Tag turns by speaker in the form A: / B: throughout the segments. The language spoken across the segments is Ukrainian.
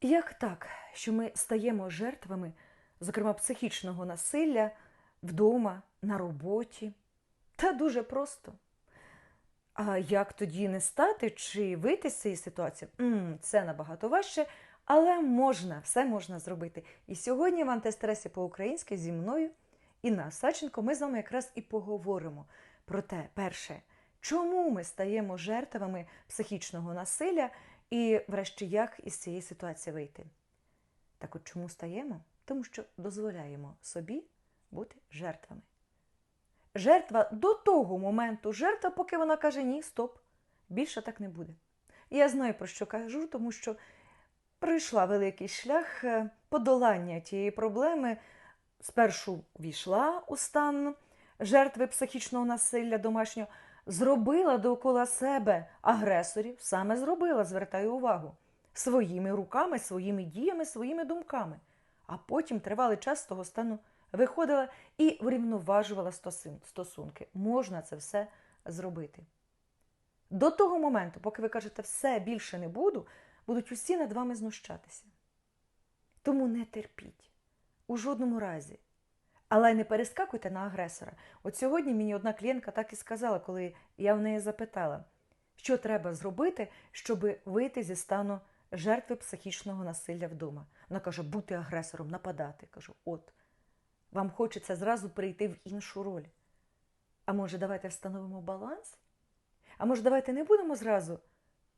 A: Як так, що ми стаємо жертвами, зокрема психічного насилля вдома, на роботі? Та дуже просто. А як тоді не стати чи вийти з цієї ситуації? це набагато важче, але можна, все можна зробити. І сьогодні в антистресі по-українськи зі мною Інна Саченко ми з вами якраз і поговоримо про те, перше, чому ми стаємо жертвами психічного насилля і, врешті, як із цієї ситуації вийти. Так от чому стаємо? Тому що дозволяємо собі бути жертвами. Жертва до того моменту, жертва, поки вона каже ні, стоп, більше так не буде. Я знаю, про що кажу, тому що пройшла великий шлях е, подолання тієї проблеми. Спершу війшла у стан жертви психічного насилля домашнього, зробила довкола себе агресорів, саме зробила, звертаю увагу, своїми руками, своїми діями, своїми думками. А потім тривалий час з того стану виходила і врівноважувала стосунки. Можна це все зробити. До того моменту, поки ви кажете, все більше не буду, будуть усі над вами знущатися. Тому не терпіть у жодному разі. Але не перескакуйте на агресора. От сьогодні мені одна клієнтка так і сказала, коли я в неї запитала, що треба зробити, щоб вийти зі стану жертви психічного насилля вдома. Вона каже, бути агресором, нападати. Кажу, от, вам хочеться зразу прийти в іншу роль. А може, давайте встановимо баланс? А може, давайте не будемо зразу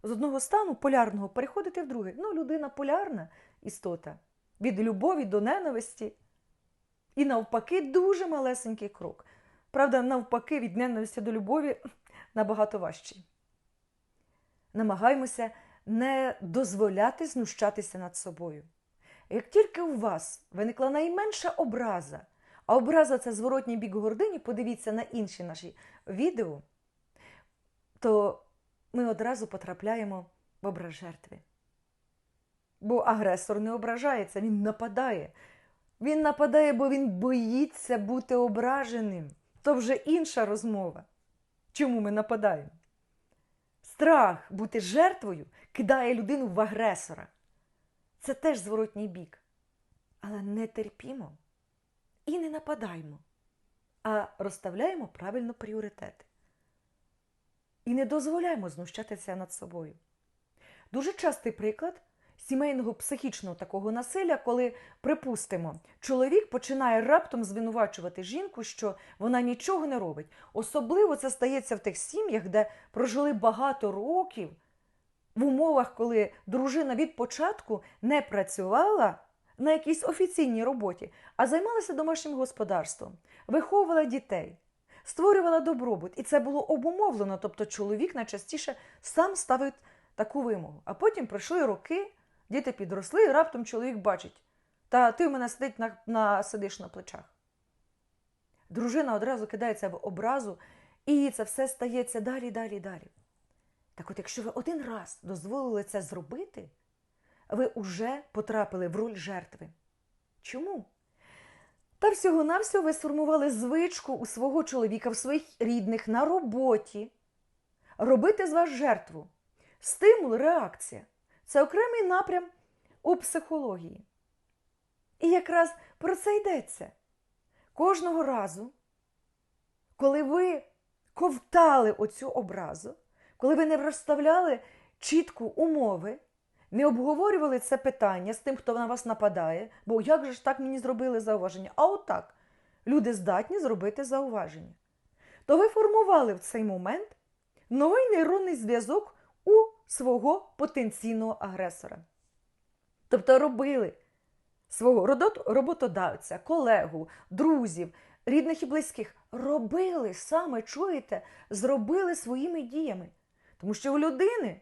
A: з одного стану полярного переходити в другий. Ну, людина полярна істота. Від любові до ненависті. І навпаки, дуже малесенький крок. Правда, навпаки, від ненависті до любові набагато важчий. Намагаємося не дозволяти знущатися над собою. Як тільки у вас виникла найменша образа, а образа це зворотній бік гордині, подивіться на інші наші відео, то ми одразу потрапляємо в образ жертви. Бо агресор не ображається, він нападає. Він нападає, бо він боїться бути ображеним. То вже інша розмова. Чому ми нападаємо? Страх бути жертвою кидає людину в агресора. Це теж зворотній бік. Але не терпімо і не нападаємо, а розставляємо правильно пріоритети. І не дозволяємо знущатися над собою. Дуже частий приклад сімейного психічного такого насилля, коли, припустимо, чоловік починає раптом звинувачувати жінку, що вона нічого не робить. Особливо це стається в тих сім'ях, де прожили багато років, в умовах, коли дружина від початку не працювала на якійсь офіційній роботі, а займалася домашнім господарством, виховувала дітей. Створювала добробут, і це було обумовлено, тобто чоловік найчастіше сам ставить таку вимогу. А потім пройшли роки, діти підросли, і раптом чоловік бачить, та ти в мене сидить на, на, сидиш на плечах. Дружина одразу кидається в образу, і це все стається далі, далі, далі. Так от, якщо ви один раз дозволили це зробити, ви вже потрапили в роль жертви. Чому? Та всього-навсього ви сформували звичку у свого чоловіка, в своїх рідних на роботі. Робити з вас жертву. Стимул, реакція це окремий напрям у психології. І якраз про це йдеться. Кожного разу, коли ви ковтали оцю образу, коли ви не розставляли чітко умови, не обговорювали це питання з тим, хто на вас нападає, бо як же ж так мені зробили зауваження? А отак, люди здатні зробити зауваження. То ви формували в цей момент новий нейронний зв'язок у свого потенційного агресора. Тобто робили свого роботодавця, колегу, друзів, рідних і близьких, робили саме, чуєте, зробили своїми діями. Тому що у людини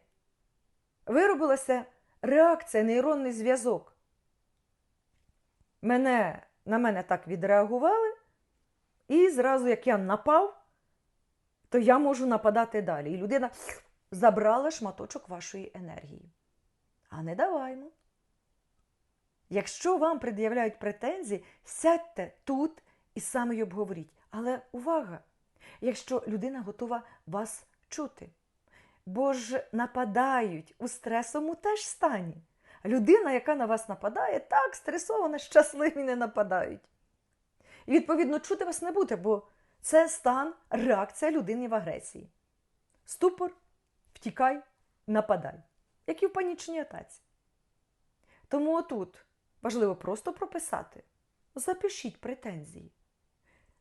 A: виробилася реакція, нейронний зв'язок. Мене, на мене так відреагували, і зразу, як я напав, то я можу нападати далі. І людина забрала шматочок вашої енергії. А не даваймо. Якщо вам пред'являють претензії, сядьте тут і саме й обговоріть. Але увага! Якщо людина готова вас чути. Бо ж нападають у стресовому теж стані. людина, яка на вас нападає, так стресована, щасливі не нападають. І, відповідно, чути вас не буде, бо це стан, реакція людини в агресії. Ступор, втікай, нападай, як і в панічній атаці. Тому отут важливо просто прописати. Запишіть претензії.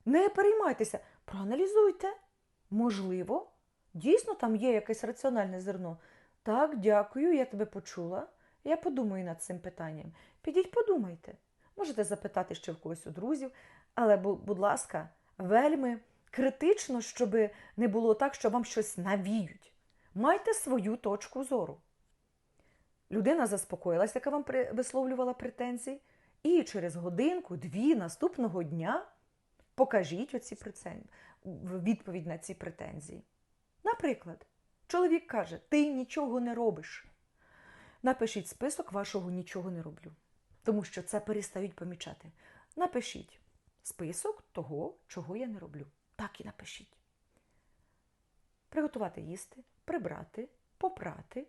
A: Не переймайтеся, проаналізуйте. Можливо, дійсно там є якесь раціональне зерно. Так, дякую, я тебе почула. Я подумаю над цим питанням. Підіть, подумайте. Можете запитати ще в когось у друзів, але, будь ласка, вельми критично, щоб не було так, що вам щось навіють. Майте свою точку зору. Людина заспокоїлася, яка вам висловлювала претензії, і через годинку, дві наступного дня покажіть оці відповідь на ці претензії. Наприклад, чоловік каже: Ти нічого не робиш. Напишіть список вашого нічого не роблю, тому що це перестають помічати. Напишіть список того, чого я не роблю. Так і напишіть. Приготувати їсти, прибрати, попрати,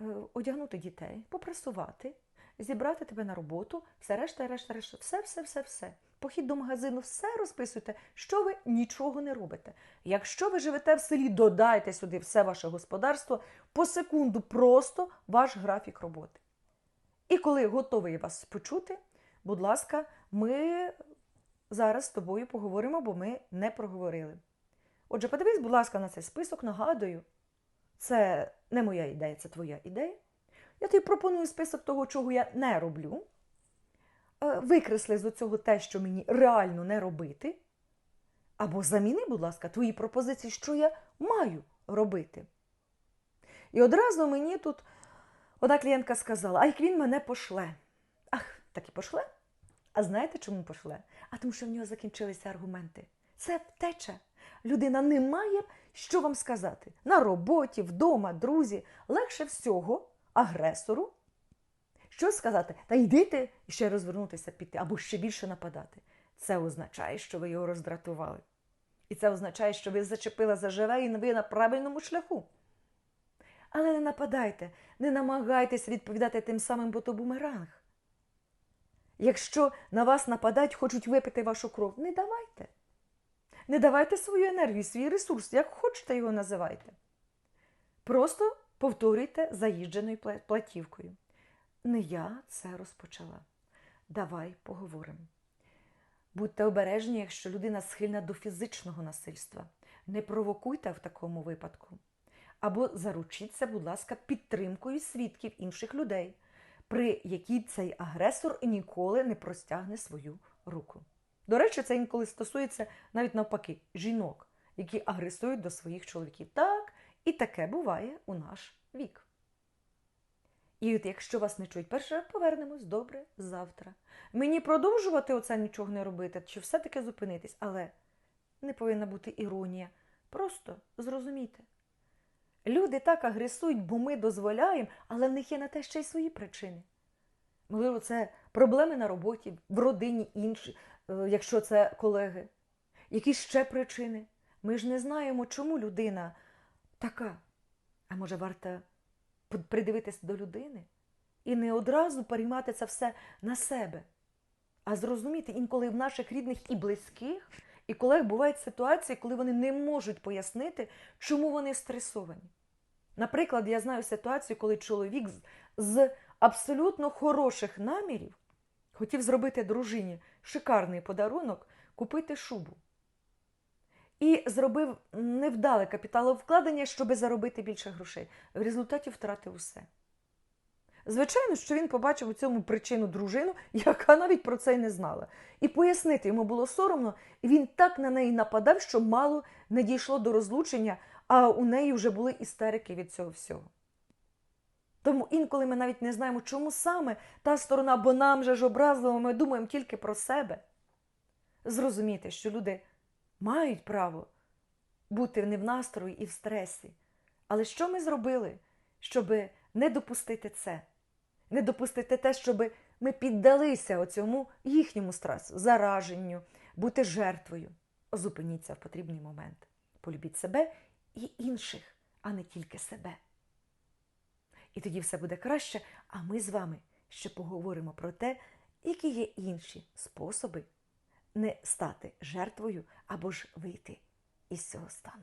A: е, одягнути дітей, попрасувати, зібрати тебе на роботу, все решта, решта, решта, все, все, все, все. Похід до магазину, все розписуйте, що ви нічого не робите. Якщо ви живете в селі, додайте сюди все ваше господарство по секунду, просто ваш графік роботи. І коли готовий вас почути, будь ласка, ми зараз з тобою поговоримо, бо ми не проговорили. Отже, подивись, будь ласка, на цей список, нагадую, це не моя ідея, це твоя ідея. Я тобі пропоную список того, чого я не роблю. Е, Викресли з цього те, що мені реально не робити. Або заміни, будь ласка, твої пропозиції, що я маю робити. І одразу мені тут одна клієнтка сказала: а як він мене пошле. Ах, так і пошле. А знаєте, чому пошле? А тому, що в нього закінчилися аргументи. Це втеча. Людина не має що вам сказати. На роботі, вдома, друзі. Легше всього агресору що сказати? Та йдите і ще розвернутися піти, або ще більше нападати. Це означає, що ви його роздратували. І це означає, що ви зачепили за живе і ви на правильному шляху. Але не нападайте, не намагайтеся відповідати тим самим, бо то бумеранг. Якщо на вас нападають, хочуть випити вашу кров, не давайте. Не давайте свою енергію, свій ресурс, як хочете його називайте. Просто повторюйте заїждженою платівкою. Не я це розпочала. Давай поговоримо. Будьте обережні, якщо людина схильна до фізичного насильства. Не провокуйте в такому випадку. Або заручіться, будь ласка, підтримкою свідків інших людей, при якій цей агресор ніколи не простягне свою руку. До речі, це інколи стосується навіть навпаки жінок, які агресують до своїх чоловіків. Так, і таке буває у наш вік. І от якщо вас не чують, перше повернемось добре завтра. Мені продовжувати оце нічого не робити, чи все-таки зупинитись, але не повинна бути іронія. Просто зрозумійте. Люди так агресують, бо ми дозволяємо, але в них є на те ще й свої причини. Можливо, це проблеми на роботі, в родині інші, якщо це колеги. Які ще причини? Ми ж не знаємо, чому людина така. А може, варто п- придивитись до людини і не одразу переймати це все на себе, а зрозуміти інколи в наших рідних і близьких, і колег бувають ситуації, коли вони не можуть пояснити, чому вони стресовані. Наприклад, я знаю ситуацію, коли чоловік з абсолютно хороших намірів хотів зробити дружині шикарний подарунок, купити шубу. І зробив невдале капіталовкладення, щоб заробити більше грошей. В результаті втратив усе. Звичайно, що він побачив у цьому причину дружину, яка навіть про це й не знала. І пояснити йому було соромно, і він так на неї нападав, що мало не дійшло до розлучення, а у неї вже були істерики від цього всього. Тому інколи ми навіть не знаємо, чому саме та сторона, бо нам же ж образливо, ми думаємо тільки про себе. Зрозуміти, що люди мають право бути не в настрої і в стресі. Але що ми зробили, щоб не допустити це? Не допустити те, щоб ми піддалися оцьому їхньому стресу, зараженню, бути жертвою. Зупиніться в потрібний момент. Полюбіть себе і інших, а не тільки себе. І тоді все буде краще. А ми з вами ще поговоримо про те, які є інші способи не стати жертвою або ж вийти із цього стану.